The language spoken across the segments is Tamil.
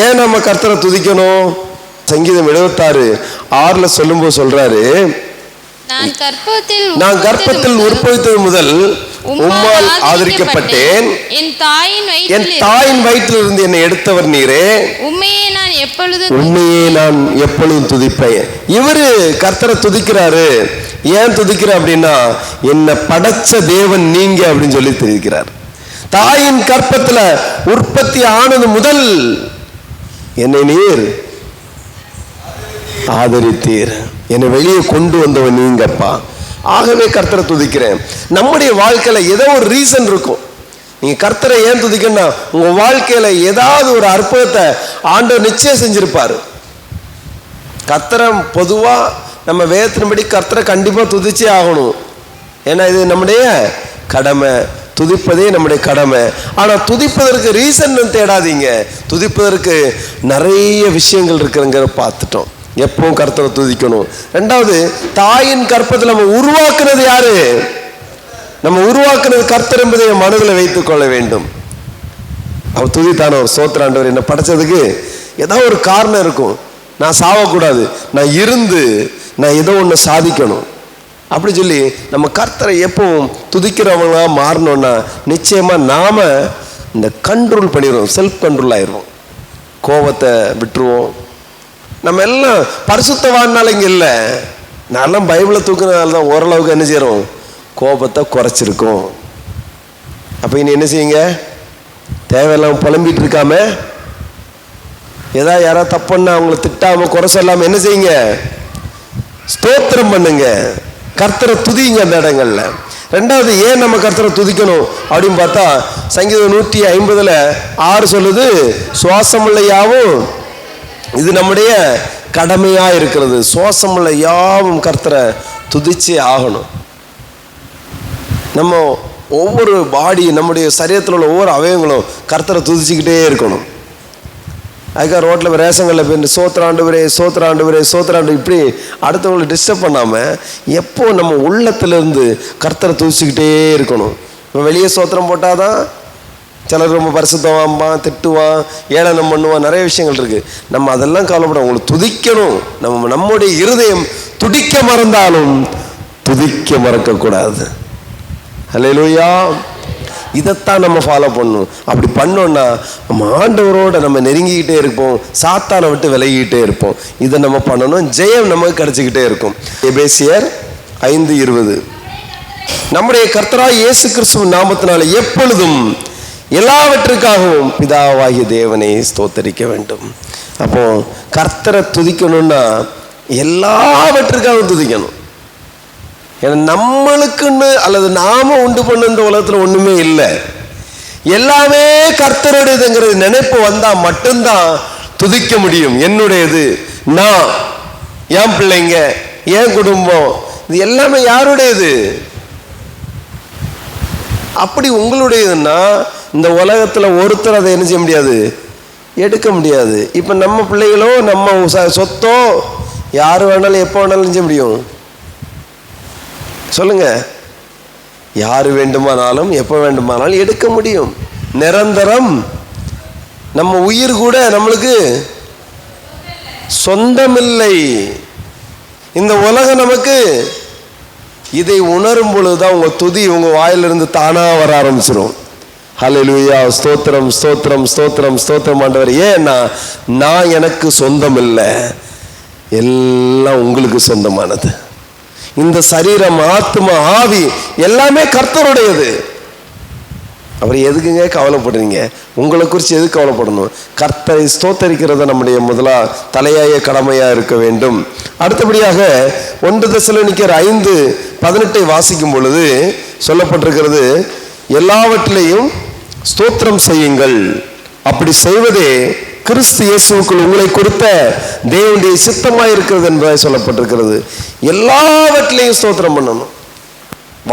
ஏன் நம்ம கர்த்தரை துதிக்கணும்? சங்கீதம் எழுபத்தாறு ஆறுல சொல்லும்போது சொல்றாரு நான் கர்ப்பத்தில் உற்பவித்தது முதல் உம்மால் ஆதரிக்கப்பட்டேன். என் தாயின் என் வயிற்றில் தாயின் வயிற்றில் இருந்து என்னை எடுத்தவர் நீரே. உண்மையே நான் எப்பொழுது உண்மையே நான் எப்பொழுதும் துதிப்பேன். இவரு கர்த்தரை துதிக்கிறாரு. ஏன் துதிக்கிற அப்படின்னா என்னை படைச்ச தேவன் நீங்க அப்படின்னு சொல்லி தெரிவிக்கிறார். தாயின் கற்பத்துல உற்பத்தி ஆனது முதல் என்னை நீர் ஆதரித்தீர். என்னை வெளியே கொண்டு வந்தவன் நீங்கப்பா. ஆகவே கர்த்தரை துதிக்கிறேன். நம்முடைய வாழ்க்கையில் ஏதோ ஒரு ரீசன் இருக்கும். நீங்க கர்த்தரை ஏன் துதிக்கணும்னா உங்க வாழ்க்கையில ஏதாவது ஒரு அற்புதத்தை ஆண்டவர் நிச்சயம் செஞ்சிருப்பாரு. கர்த்தரை பொதுவா நம்ம வேதத்தின்படி கர்த்தரை கண்டிப்பா துதிச்சே ஆகணும். ஏன்னா இது நம்முடைய கடமை. துதிப்பதே நம்முடைய கடமை. ஆனால் துதிப்பதற்கு ரீசன் தேடாதீங்க. துதிப்பதற்கு நிறைய விஷயங்கள் இருக்குங்கிற பார்த்துட்டோம். எப்பவும் கர்த்தரை துதிக்கணும். ரெண்டாவது தாயின் கற்பத்தை நம்ம உருவாக்குனது யாரு? நம்ம உருவாக்குனது கர்த்தர் என்பதை மனதில் வைத்துக் கொள்ள வேண்டும். அவர் துதித்தானோ சோத்திராண்டவர் என்ன படைச்சதுக்கு ஏதோ ஒரு காரணம் இருக்கும். நான் சாவக்கூடாது. நான் இருந்து நான் ஏதோ ஒன்று சாதிக்கணும். அப்படி சொல்லி நம்ம கர்த்தரை எப்பவும் துதிக்கிறவங்களாக மாறணும்னா நிச்சயமாக நாம் இந்த கண்ட்ரோல் பண்ணிடுவோம் செல்ஃப் கண்ட்ரோல் ஆயிடுவோம். கோபத்தை விட்டுருவோம். நம்ம எல்லாம் பரிசுத்தவானால இங்கே இல்லை. நான்லாம் பைபிளை தூக்குறதுனால தான் ஓரளவுக்கு என்ன செய்கிறோம் கோபத்தை குறைச்சிருக்கோம். அப்போ இனி என்ன செய்யுங்க? தேவையில்லாமல் புலம்பிகிட்டு இருக்காம ஏதாவது யாராவது தப்புன்னா அவங்கள திட்டாமல் குறை சொல்லாமல் என்ன செய்யுங்க? ஸ்தோத்திரம் பண்ணுங்க. கர்த்தரை துதிங்க அந்த இடங்களில். ரெண்டாவது ஏன் நம்ம கர்த்தரை துதிக்கணும்? அப்படின்னு பார்த்தா சங்கீதம் நூற்றி ஐம்பதில் ஆறு சொல்லுது சுவாசமுள்ள யாவும் இது நம்முடைய கடமையாக இருக்கிறது. சுவாசமுள்ள யாவும் கர்த்தரை துதிச்சே ஆகணும். நம்ம ஒவ்வொரு பாடி நம்முடைய சரீரத்தில் உள்ள ஒவ்வொரு அவயங்களும் கர்த்தரை துதிச்சுக்கிட்டே இருக்கணும். அதுக்காக ரோட்டில் ரேஷங்களில் போய் சோத்திராண்டு சோத்திராண்டு சோத்திராண்டு இப்படி அடுத்தவங்களை டிஸ்டர்ப் பண்ணாமல் எப்போ நம்ம உள்ளத்துலேருந்து கர்த்தரை தூசிக்கிட்டே இருக்கணும். இப்போ வெளியே சோத்திரம் போட்டால் தான் சிலர் ரொம்ப பரிசுத்தவாம்பான் திட்டுவான் ஏளனம் பண்ணுவான் நிறைய விஷயங்கள் இருக்குது நம்ம அதெல்லாம் கவலைப்படும் அவங்களை துதிக்கணும். நம்ம நம்முடைய இருதயம் துடிக்க மறந்தாலும் துதிக்க மறக்கக்கூடாது. ஹalleluya. இதைத்தான் நம்ம ஃபாலோ பண்ணணும். அப்படி பண்ணோன்னா நம்ம ஆண்டவரோட நம்ம நெருங்கிக்கிட்டே இருப்போம். சாத்தானை விட்டு விலகிக்கிட்டே இருப்போம். இதை நம்ம பண்ணணும். ஜெயம் நமக்கு கிடைச்சிக்கிட்டே இருக்கும். எபேசியர் ஐந்து இருபது. நம்முடைய கர்த்தராய் இயேசு கிறிஸ்துவ நாமத்தினால எப்பொழுதும் எல்லாவற்றுக்காகவும் பிதாவாகிய தேவனை ஸ்தோத்தரிக்க வேண்டும். அப்போ கர்த்தரை துதிக்கணும்னா எல்லாவற்றுக்காகவும் துதிக்கணும். ஏன்னா நம்மளுக்குன்னு அல்லது நாம உண்டு பண்ண இந்த ஒன்றுமே இல்லை. எல்லாமே கர்த்தருடையதுங்கிறது நினைப்பு வந்தால் மட்டும்தான் துதிக்க முடியும். என்னுடையது? நான். என் பிள்ளைங்க என் குடும்பம். இது எல்லாமே யாருடையது? அப்படி உங்களுடையதுன்னா இந்த உலகத்தில் ஒருத்தர் அதை என்ன செய்ய முடியாது? எடுக்க முடியாது. இப்போ நம்ம பிள்ளைகளோ நம்ம ச- சொத்தோ யார் வேணாலும் எப்போ வேணாலும் செய்ய முடியும்? சொல்லுங்க. யார் வேண்டுமானாலும் எப்போ வேண்டுமானாலும் எடுக்க முடியும். நிரந்தரம். நம்ம உயிர் கூட நம்மளுக்கு சொந்தமில்லை. இந்த உலகம் நமக்கு இதை உணரும் பொழுதுதான் உங்க துதி உங்க வாயிலிருந்து தானா வர ஆரம்பிச்சிடும் ஹalleluya ஸ்தோத்திரம் ஸ்தோத்திரம் ஸ்தோத்திரம் ஸ்தோத்திரம் ஆண்டவர். ஏன்னா நான் எனக்கு சொந்தம் இல்லை எல்லாம் உங்களுக்கு சொந்தமானது. இந்த சரீரம் ஆத்மா ஆவி எல்லாமே கர்த்தருடையது. அவர் எதுக்குங்க கவலைப்படுறீங்க? உங்களை குறித்து எது கவலைப்படணும்? கர்த்தரை ஸ்தோத்தரிக்கிறத நம்முடைய முதலா தலையாய கடமையாக இருக்க வேண்டும். அடுத்தபடியாக ஒன்று தசில நிற்கிற ஐந்து பதினெட்டை வாசிக்கும் பொழுது சொல்லப்பட்டிருக்கிறது எல்லாவற்றிலையும் ஸ்தோத்திரம் செய்யுங்கள். அப்படி செய்வதே கிறிஸ்து இயேசுக்குள் உங்களை கொடுத்த தேவனுடைய சித்தமாக இருக்கிறது என்பதை சொல்லப்பட்டிருக்கிறது. எல்லாவற்றிலையும் ஸ்தோத்திரம் பண்ணணும்.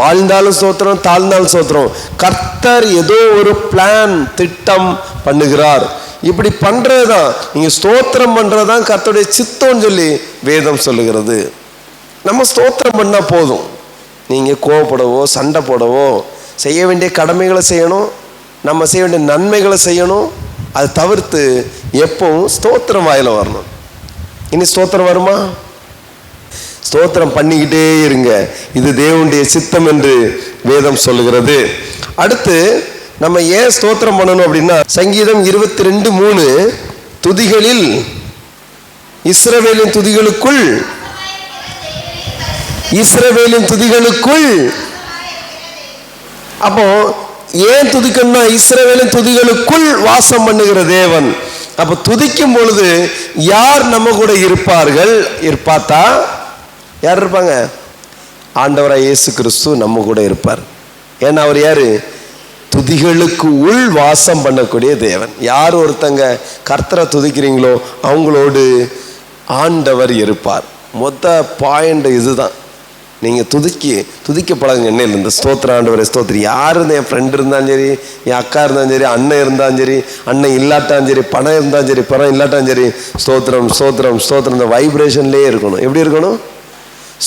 வாழ்ந்தாலும் ஸ்தோத்திரம் தாழ்ந்தாலும் ஸ்தோத்திரம். கர்த்தர் ஏதோ ஒரு பிளான் திட்டம் பண்ணுகிறார். இப்படி பண்ணுறது தான் நீங்கள் ஸ்தோத்திரம் பண்ணுறது தான் கர்த்தருடைய சித்தம்னு சொல்லி வேதம் சொல்லுகிறது. நம்ம ஸ்தோத்திரம் பண்ணால் போதும். நீங்கள் கோவப்படவோ சண்டை போடவோ செய்ய வேண்டிய கடமைகளை செய்யணும். நம்ம செய்ய வேண்டிய நன்மைகளை செய்யணும். அதை தவிர்த்து எப்பவும் ஸ்தோத்திரம் வாயில வரணும். இனி ஸ்தோத்திரம் வருமா? ஸ்தோத்திரம் பண்ணிக்கிட்டே இருங்க. இது தேவனுடைய சித்தம் என்று வேதம் சொல்லுகிறது. அடுத்து நம்ம ஏன் ஸ்தோத்திரம் பண்ணணும் அப்படின்னா சங்கீதம் இருபத்தி ரெண்டு மூணு துதிகளில் இஸ்ரவேலின் துதிகளுக்குள் இஸ்ரவேலின் துதிகளுக்குள். அப்போ ஏன் துதிக்கணும்னா இஸ்ரவேலின் துதிகளுக்குள் வாசம் பண்ணுகிற தேவன். அப்போ துதிக்கும் பொழுது யார் நம்ம கூட இருப்பார்கள்? இருப்பாத்தா? யார் இருப்பாங்க? ஆண்டவராக இயேசு கிறிஸ்து நம்ம கூட இருப்பார். ஏன்னா அவர் யாரு? துதிகளுக்கு உள் வாசம் பண்ணக்கூடிய தேவன். யார் ஒருத்தங்க கர்த்தரை துதிக்கிறீங்களோ அவங்களோடு ஆண்டவர் இருப்பார். மொத்த பாயிண்ட் இதுதான். நீங்கள் துதிக்கி துதிக்க பழகுங்க என்ன இந்த ஸ்தோத்திர ஆண்டவரே ஸ்தோத்திரி யார் இருந்தால் என் ஃப்ரெண்ட் இருந்தாலும் சரி என் அக்கா இருந்தாலும் சரி அண்ணன் இருந்தாலும் சரி அண்ணன் இல்லாட்டாலும் சரி பணம் இருந்தாலும் சரி பணம் இல்லாட்டாலும் சரி ஸ்தோத்திரம் ஸ்தோத்திரம் ஸ்தோத்திரம். இந்த வைப்ரேஷன்லேயே இருக்கணும். எப்படி இருக்கணும்?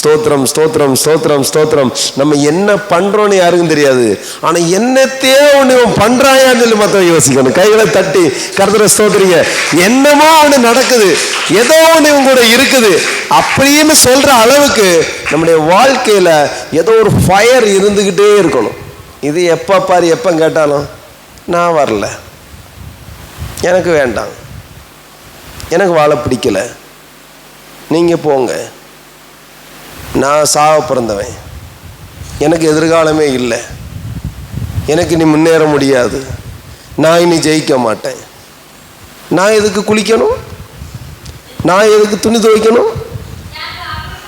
ஸ்தோத்திரம் ஸ்தோத்திரம் ஸ்தோத்திரம் ஸ்தோத்திரம். நம்ம என்ன பண்றோம்னு யாருக்கும் தெரியாது. ஆனா என்னத்தையே ஒண்ணு இவன் பண்றாயான்னு சொல்லி மத்தவங்க யோசிக்கணும். கைகளை தட்டி கருத்துற ஸ்தோத்திரிங்க. என்னமோ ஒண்ணு நடக்குது. ஏதோ ஒண்ணு இவங்க கூட இருக்குது. அப்படின்னு சொல்ற அளவுக்கு நம்முடைய வாழ்க்கையில ஏதோ ஒரு ஃபயர் இருந்துகிட்டே இருக்கணும். இது எப்ப பாரு எப்ப கேட்டாலும் நான் வரல. எனக்கு வேண்டாம். எனக்கு வாழ பிடிக்கல. நீங்க போங்க. நான் சாவ பிறந்தவன். எனக்கு எதிர்காலமே இல்லை. எனக்கு இனி முன்னேற முடியாது. நான் இனி ஜெயிக்க மாட்டேன். நான் எதுக்கு குளிக்கணும்? நான் எதுக்கு துணி துவைக்கணும்?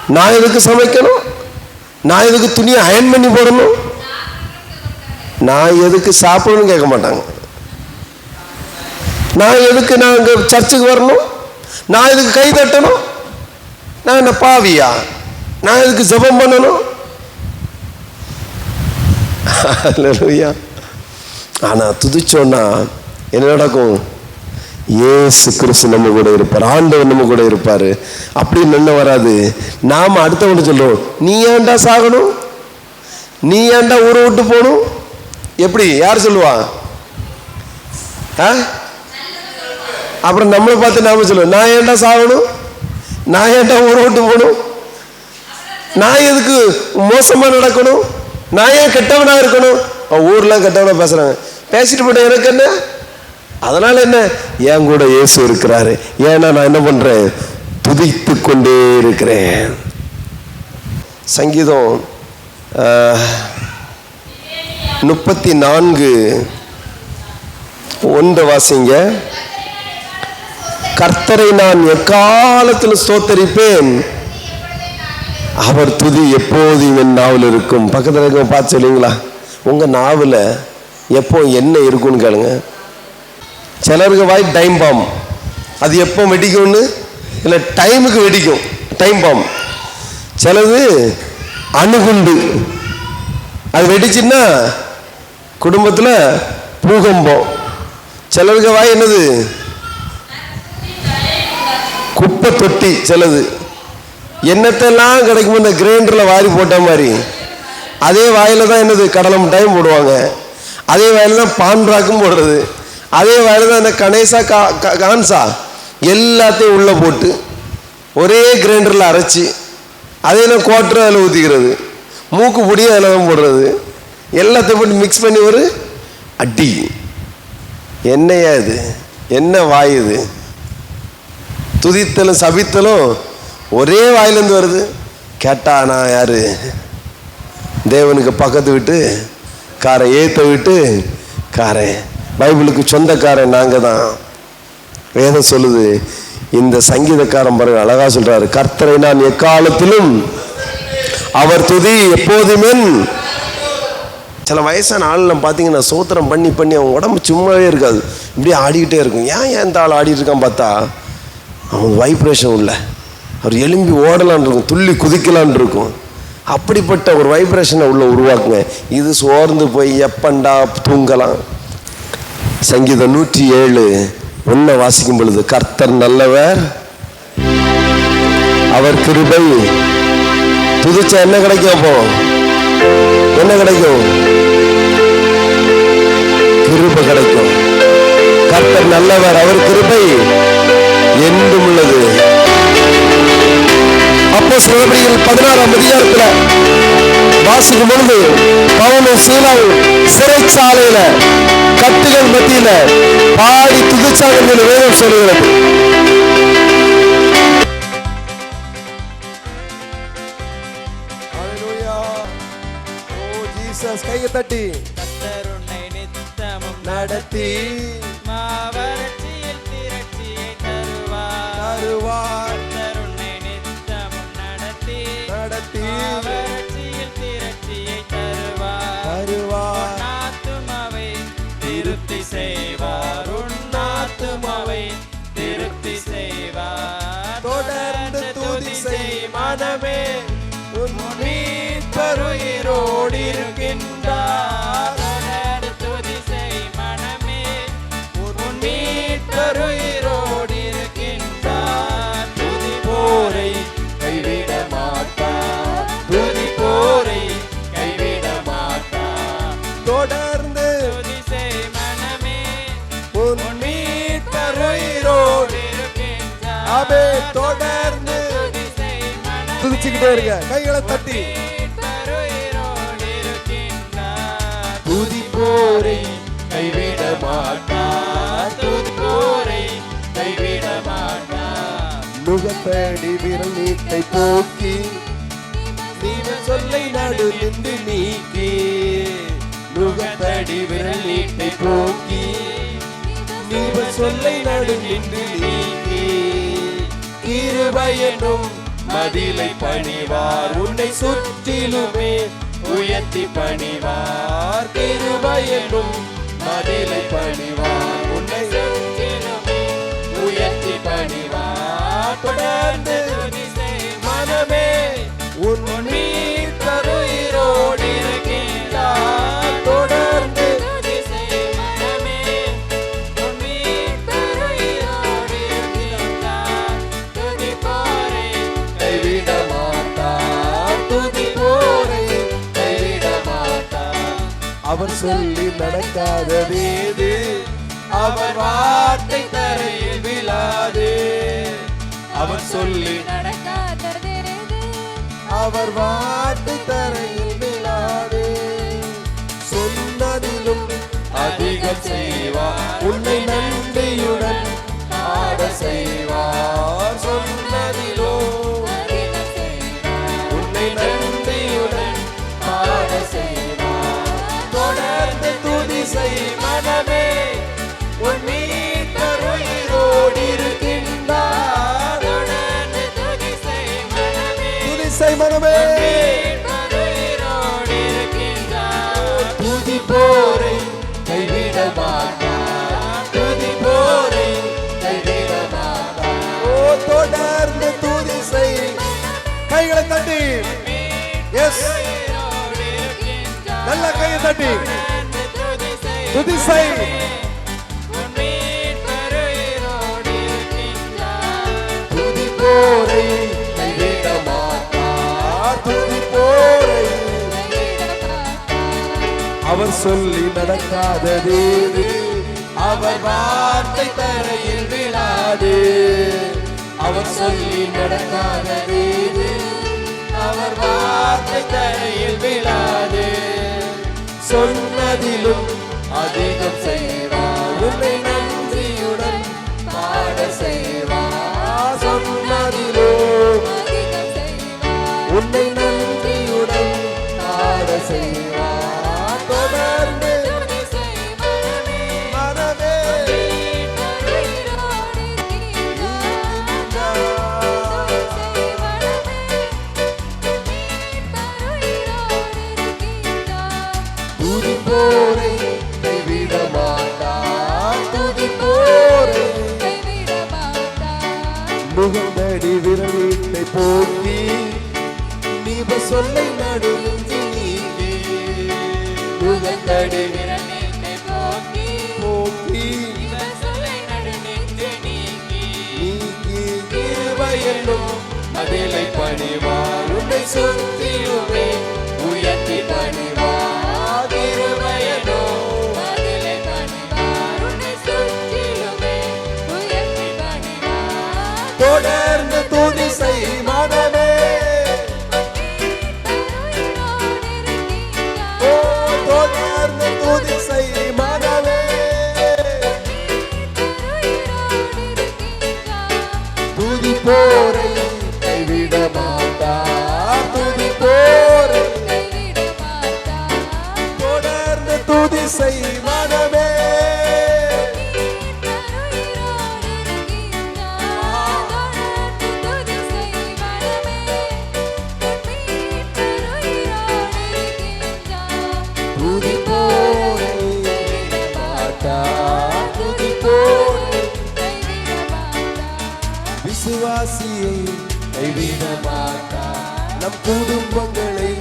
நான் எதுக்கு சமைக்கணும்? நான் எதுக்கு துணியை அயன் பண்ணி போடணும்? நான் எதுக்கு சாப்பிடணும்னு கேட்க மாட்டாங்க. நான் எதுக்கு நான் இங்கே சர்ச்சுக்கு வரணும்? நான் எதுக்கு கை தட்டணும்? நான் என்ன பாவியா? நான் இதுக்கு ஜெபம் பண்ணணும்? அல்லேலூயா ஆனா துதிச்சோன்னா என்ன நடக்கும்? ஏசு கிறிஸ்து நம்ம கூட இருப்பார். ஆண்டவர் நம்ம கூட இருப்பார். அப்படின்னு என்ன வராது. நாம் அடுத்தவங்க சொல்லுவோம் நீ ஏன்டா சாகணும்? நீ ஏன்டா ஊரை விட்டு போகணும்? எப்படி? யார் சொல்லுவா? ஆ? அப்புறம் நம்மளை பார்த்து நாம சொல்லுவோம் நான் ஏன்டா சாகணும்? நான் ஏன்டா ஊரை விட்டு போகணும்? நான் எதுக்கு மோசமாக நடக்கணும்? நான் ஏன் கெட்டவனாக இருக்கணும்? அவன் கெட்டவனாக பேசுகிறாங்க பேசிட்டு போட்டேன் எனக்கு என்ன? அதனால் என்ன? என் கூட இயேசு இருக்கிறாரு. ஏன்னா நான் என்ன பண்ணுறேன் துதித்து கொண்டே இருக்கிறேன். சங்கீதம் முப்பத்தி நான்கு ஒன்று வாசிங்க. கர்த்தரை நான் எக்காலத்தில் ஸ்தோத்தரிப்பேன். அவர் துதி எப்போதும் என் நாவில் இருக்கும். பக்கத்தில் இருக்க பார்த்து சொல்லுவீங்களா? உங்கள் நாவில் எப்போ என்ன இருக்கும்னு கேளுங்க. சிலருக்கு வாய் டைம் பாம். அது எப்போ வெடிக்கும்னு? இல்லை டைமுக்கு வெடிக்கும். Time bomb. சிலது அணுகுண்டு. அது வெடிச்சுன்னா குடும்பத்தில் பூகம்பம். சிலருக்கு வாய் என்னது? குப்பை தொட்டி சிலது. என்னத்தெல்லாம் கிடைக்கும் இந்த கிரைண்டரில் வாரி போட்ட மாதிரி. அதே வாயில் தான் என்னது கடலை மிட்டாயும் போடுவாங்க. அதே வாயில் தான் பான்ராக்கும் போடுறது. அதே வாயில் தான் இந்த கணேசா கா கான்சா எல்லாத்தையும் உள்ளே போட்டு ஒரே கிரைண்டரில் அரைச்சி அதே நான் குவாட்டர் அதில் ஊற்றிக்கிறது மூக்கு பொடியும் அதில் தான் போடுறது. எல்லாத்தையும் போட்டு மிக்ஸ் பண்ணி ஒரு அடி. என்னையா இது? என்ன வாயுது இது? துதித்தலும் சபித்தலும் ஒரே வாயிலேருந்து வருது. கேட்டா நான் யாரு? தேவனுக்கு பக்கத்து விட்டு காரை ஏத்த விட்டு காரன் பைபிளுக்கு சொந்தக்காரன் நாங்கள் தான். வேதம் சொல்லுது இந்த சங்கீதக்காரன் பாருங்க அழகா சொல்றாரு கர்த்தரை நான் எக்காலத்திலும் அவர் துதி எப்போதுமே சில வயசான ஆளுலாம் பார்த்தீங்கன்னா சோத்திரம் பண்ணி பண்ணி அவன் உடம்பு சும்மாவே இருக்காது. இப்படியே ஆடிக்கிட்டே இருக்கும். ஏன் ஏன் இந்த ஆள் ஆடிட்டு இருக்கான் பார்த்தா அவன் வைப்ரேஷன் உள்ள அவர் எலும்பி ஓடலான் இருக்கும் துள்ளி குதிக்கலான் இருக்கும். அப்படிப்பட்ட ஒரு வைப்ரேஷனை உள்ள உருவாக்குங்க. இது சோர்ந்து போய் எப்பண்டா தூங்கலாம். சங்கீதம் நூற்றி ஏழு ஒன்றை வாசிக்கும் பொழுது கர்த்தர் நல்லவர் அவர் கிருபை. புதுச்சா என்ன கிடைக்கும் அப்போ? என்ன கிடைக்கும்? கிருபை கிடைக்கும். கர்த்தர் நல்லவர் அவர் கிருபை. அப்போ சிலபடிகள் பதினாறாம் அதிகாரத்தில் வாசிக்கும் பொழுது பவுனும் சீலாவும் சிறைச்சாலையில கட்டுகள் மத்தியில பாடி துதிச்சாங்க என்று வேதம் சொல்லுகிறது. Oh, கையை தட்டி. செய் மனமே உன் மீட்பருயிரோடு மனமே துதிச்சுக்கிட்டே இருங்க. கைகளை தட்டி. துதி போரை கைவிட மாட்டார். துதி போரை கைவிட மாட்டார். முகத்தடி விரல் நீட்டை போக்கி. நீவன் சொல்லை நடு நின்று நீக்கி. முகத்தடி விரல் நீட்டை போக்கி. நீவன் சொல்லை நடு நின்று நீக்கி. கிருபையனும் மதிலை பணிவார். உன்னை சுற்றிலுமே உயர்த்தி பணிவார். திருவயலும் மதிலை பணிவார். உன்னை சுற்றிலுமே உயர்த்தி பணிவார். தொடர்ந்து மனமே உன் மீட்பருயிரோடு சொல்லி நடக்காததேது அவர் வார்த்தை தரையில் விழாது. அவர் சொல்லி அவர் வார்த்தை தரையில் விழாது. சொன்னதிலும் அதிகம் செய்வார். உன்னை நன்றியுடன் ஆட செய்வார். தொடர்ந்து தூதி செய். கைகளை தட்டி. எஸ் நல்ல கையை தட்டி. துதி செய். துதி போரை அவர் சொல்லி நடக்காததேது அவர் வார்த்தை தரையில் விழாது. அவர் சொல்லி நடக்காதது அவர் வார்த்தை தரையில் விழாது. சொன்னதிலும் அதிகம் செய்வார். உண்மை தொடர்ந்து விசுவாசியை கைவிட மாட்டார் நம் குடும்பங்களை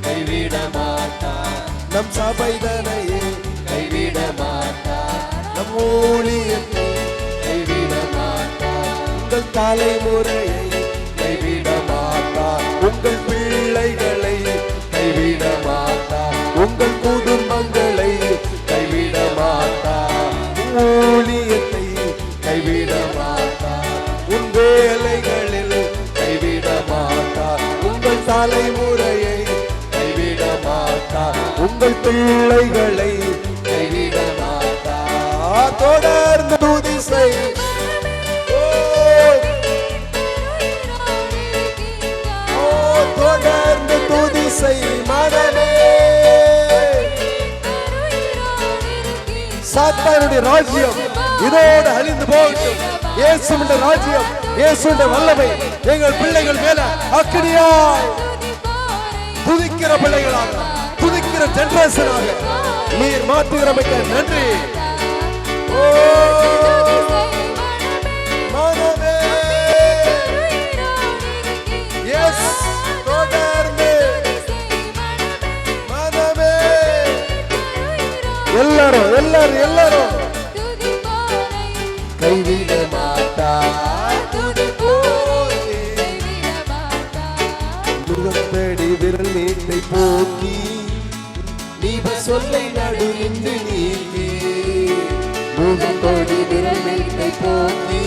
கைவிட மாட்டார் நம் சபைதனையை கைவிட மாட்டார் நம் ஊழியத்தை கைவிட மாட்டார் உங்கள் தலைமுறையை கைவிட மாட்டார் உங்கள் பிள்ளைகளை கைவிட மாட்டார் உங்கள் குடும்பங்களை உங்கள் தலைமுறையை கைவிட மாட்டார் உங்கள் பிள்ளைகளை கைவிட மாட்டார் தொடர்ந்து துதி செய். ஓ, ஓ, தொடர்ந்து துதி செய் மனமே சாத்தானுடைய ராஜ்யம் இதோடு அழிந்து போகட்டும் ராஜ்யம் வல்லமை. எங்கள் பிள்ளைகள் மேல அக்கினியாய் துதிக்கிற பிள்ளைகளாக துதிக்கிற ஜெனரேஷனாக நீர் மாற்றுகிறமைக்கு நன்றி. ஓ மனமே எஸ் தொடர்ந்து. மனமே எல்லாரும் எல்லாரும் எல்லாரும். கைவிட நீப சொல்லை நடு நின்று நீக்கி முகத்தோடி விரல் நீட்டை போக்கி.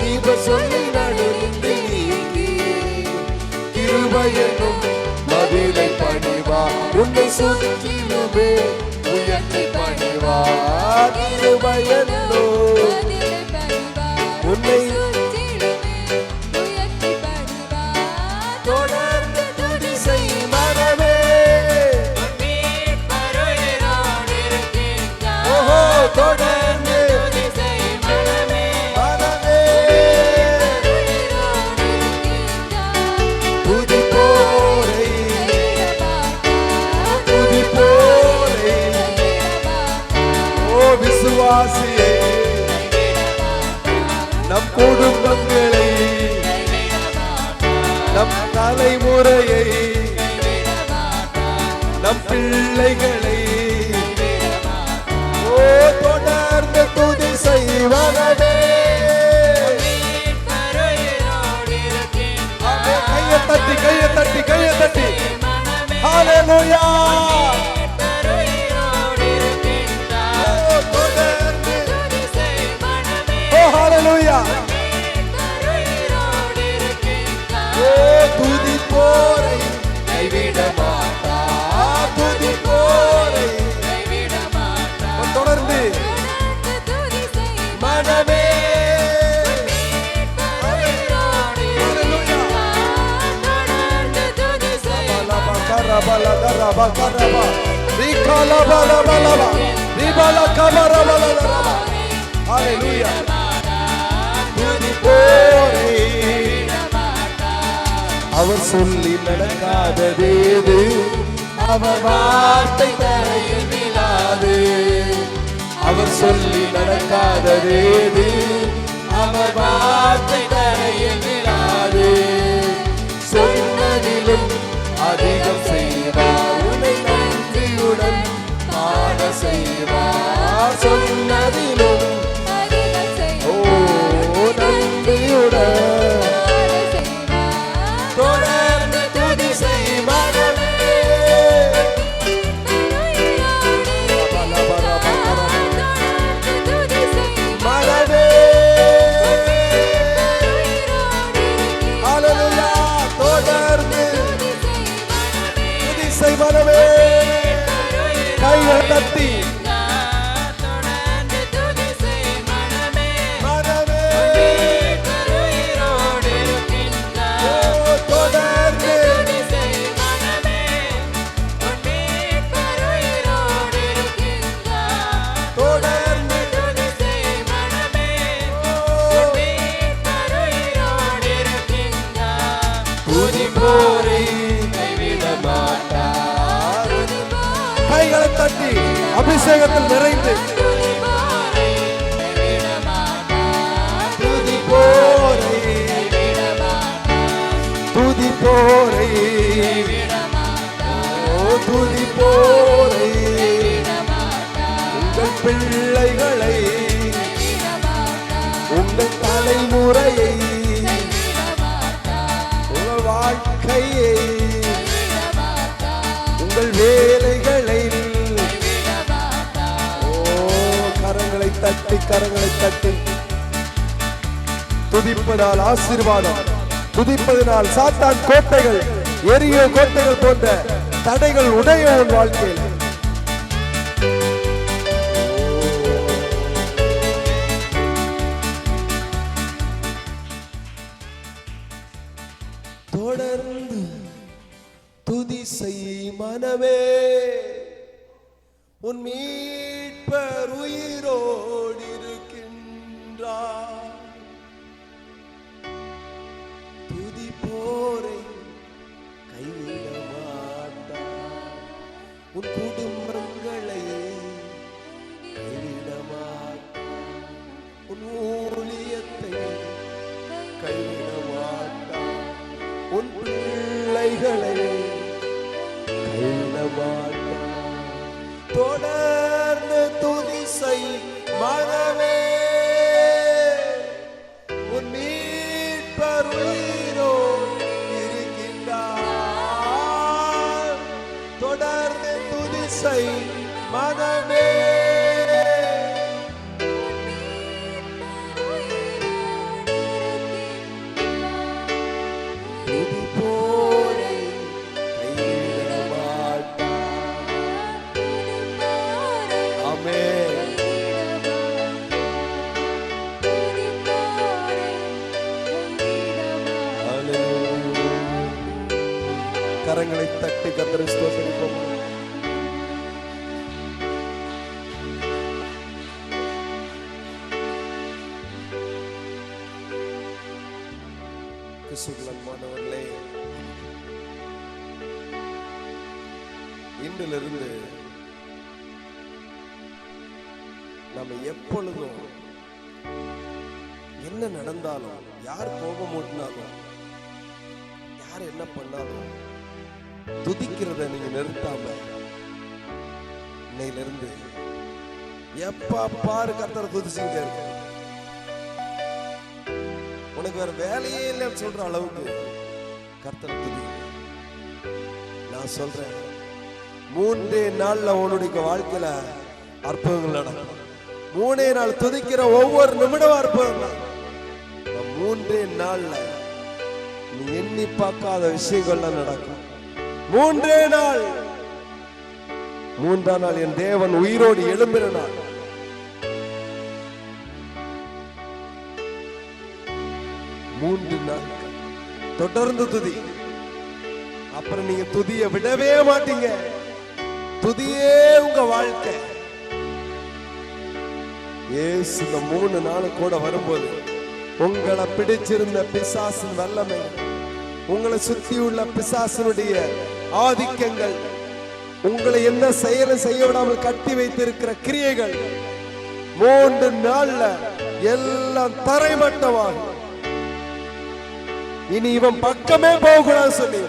நீப சொல்லை நடு நின்று நீக்கி கிருபையனும் பதிலை பணிவா. உன்னை சுற்றிலுமே உயர்த்தி பணிவா. கிருபையனோ குடும்பங்களை நம் தலைமுறையை நம் பிள்ளைகளை. ஓ தொடர்ந்து துதி செய்வனே கையை தட்டி கையை தட்டி கையை தட்டி. ஹalleluya Balaba, karabala, garaba, karaba. Rikala, balaba, laba. Ribala, kamara, bala, laba. Hallelujah. துதி போரை அவர் சொல்லி நடக்காததேது அவர் வார்த்தை தரையில் விழாது அவர் சொல்லி நடக்காததேது அவர் வார்த்தை தரையில் விழாது சொன்னதிலும் அதிகம் செய்வார் உன்னை நன்றியுடன் பாட செய்வார் சொன்னதில் போரை. ஓ துதி போரை. உங்கள் பிள்ளைகளை உங்கள் தலைமுறையை உங்கள் வாழ்க்கையை உங்கள் வேலைகளை. ஓ கரங்களை தட்டி கரங்களை தட்டி. துதிப்பதால் ஆசீர்வாதம். துதிப்பதனால் சாத்தான் கோட்டைகள் எரியோ கோட்டைகள் போன்ற தடைகள் உடைய உன் வாழ்க்கையில். தொடர்ந்து துதி செய் மனமே உன் மீட்பர் உயிரோ துதி செய் மனமே என்ன நடந்தாலும் யார் கோபம் ஓட்டினாலும் யார் என்ன பண்ணாலும் துதிக்கிறத நீங்க நிறுத்தாம இன்னையிலிருந்து எப்ப பாரு கர்த்தரை துதிச்சுக்கிட்டே இருக்க உனக்கு வேற வேலையே இல்லைன்னு சொல்ற அளவுக்கு கத்தரை துதி. நான் சொல்றேன் மூன்றே நாள்ல உன்னுடைய வாழ்க்கையில அற்புதங்கள் நடக்கும். மூணே நாள் துதிக்கிற ஒவ்வொரு நிமிடம் இருப்போம் மூன்றே நாள்ல நீ எண்ணி பார்க்காத விஷயங்கள்லாம் நடக்கும். மூன்றே நாள். மூன்றாம் நாள் என் தேவன் உயிரோடு எழும்பின நாள். மூன்று நாள் தொடர்ந்து துதி. அப்புறம் நீங்க துதிய விடவே மாட்டீங்க. துதியே உங்க வாழ்க்கை. ஏசு இந்த மூணு நாள் கூட வரும்போது உங்களை பிடிச்சிருந்த பிசாசின் வல்லமை உங்களை சுத்தி உள்ள பிசாசனுடைய ஆதிக்கங்கள் உங்களை என்ன செயல செய்ய விடாமல் கட்டி வைத்திருக்கிற கிரியைகள் மூன்று நாள்ல எல்லாம் தரைமட்டமாகும் இனி இவன் பக்கமே போகக்கூடாது சொல்லி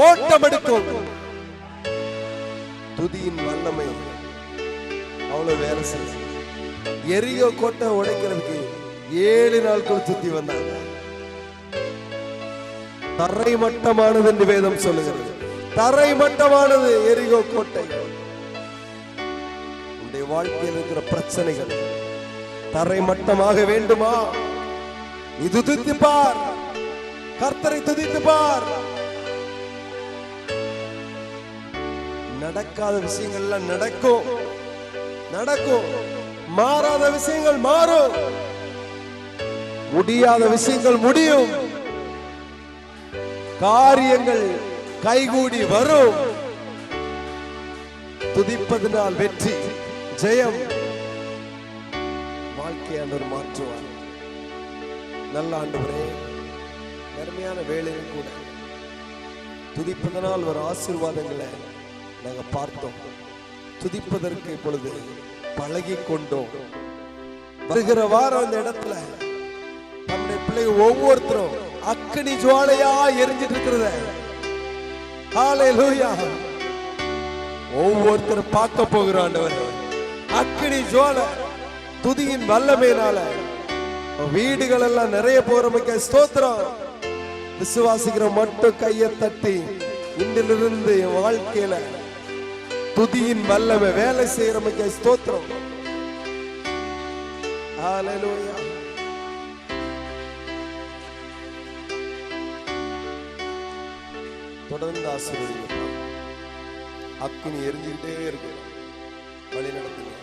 ஓட்டம் எடுக்கும் துதியின் வல்லமை அவ்வளவு வேலை செய்யும். எரியோ கோட்டை உடைக்கிறதுக்கு ஏழு நாட்கள் சுத்தி வந்தாங்க. தரை மட்டமானது என்று வேதம் சொல்லுகிறது. தரை மட்டமானது எரியோ கோட்டை. உன்னுடைய வாழ்க்கையில் இருக்கிற பிரச்சனைகள் தரை மட்டமாக வேண்டுமா? நீ துதித்து பார். கர்த்தரை துதித்து பார். நடக்காத விஷயங்கள்லாம் நடக்கும். நடக்கும். மாறாத விஷயங்கள் மாறும். முடியாத விஷயங்கள் முடியும். காரியங்கள் கைகூடி வரும். துதிப்பதனால் வெற்றி ஜெயம். வாழ்க்கையாளர் மாற்றுவார். நல்ல ஆண்டவரே அருமையான வேலையும் கூட துதிப்பதனால் ஒரு ஆசீர்வாதங்களை நாங்கள் பார்த்தோம். துதிப்பதற்கு இப்பொழுது பழகி கொண்டோம் வருகிற வாரம் அந்த இடத்துல நம்முடைய பிள்ளைங்க ஒவ்வொருத்தரும் அக்கினி ஜுவாலையா எரிஞ்சிட்டு இருக்கிறத ஒவ்வொருத்தர் பார்க்க போகிற ஆண்டவர். அக்கினி ஜுவாலை துதியின் வல்லமையினால வீடுகள் எல்லாம் நிறைய போறமைக்க ஸ்தோத்திரம். விசுவாசிக்கிற மட்டும் கையை தட்டி இன்றிலிருந்து என் வாழ்க்கையில துதியின் வல்லவ வேலை செய்யறமைக்க ஸ்தோத்திரம். ஹalleluya தொடர்ந்து ஆசீர்வதிங்க. அக்கினி எரிஞ்சுக்கிட்டே இருக்கு. வழி நடத்துங்க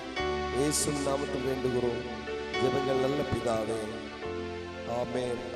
இயேசு நாமத்தில் வேண்டுகிறோம். ஜெபங்கள் நல்ல பிதாவே. ஆமென்.